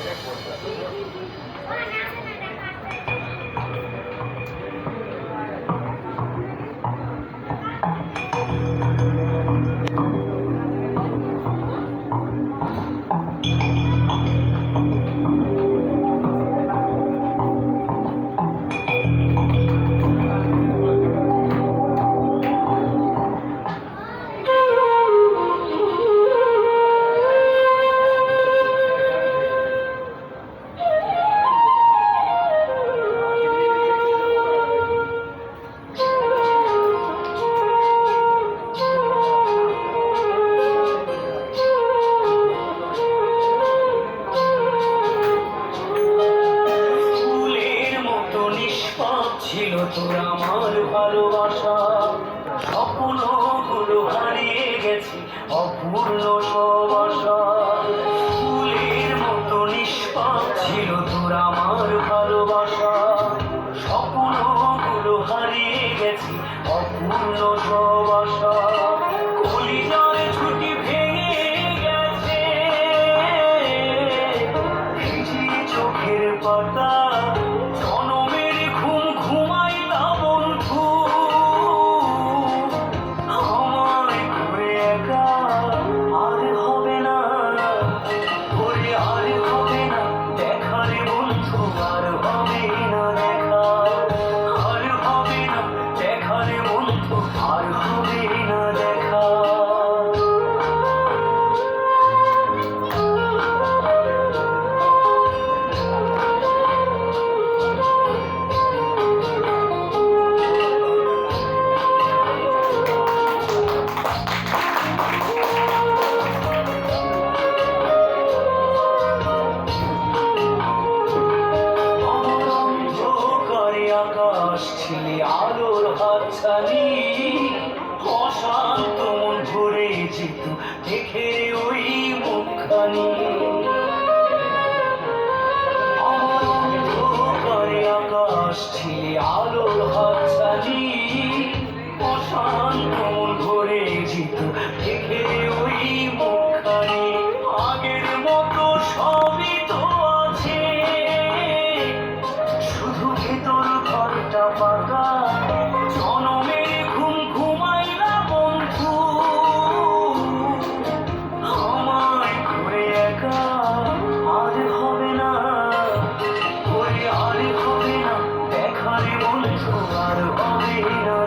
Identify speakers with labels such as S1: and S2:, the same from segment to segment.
S1: Thank you. আমার ভালোবাসা। স্বপ্নগুলো হারিয়ে গেছে অপূর্ণ সব ফুলের মতো নিষ্পাপ ছিল তোর আমার হাত ছাড়ি অশান্ত মন ভরে যেত দেখে don't go out of all the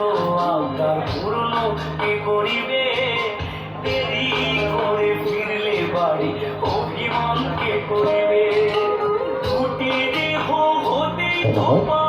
S1: কত আবদার পুরনো এ গরিবে দেরি করে ফিরলে বাড়ি অভিমান কে করিবে? দুটি দেহ হতে হ্যাঁ। তোমার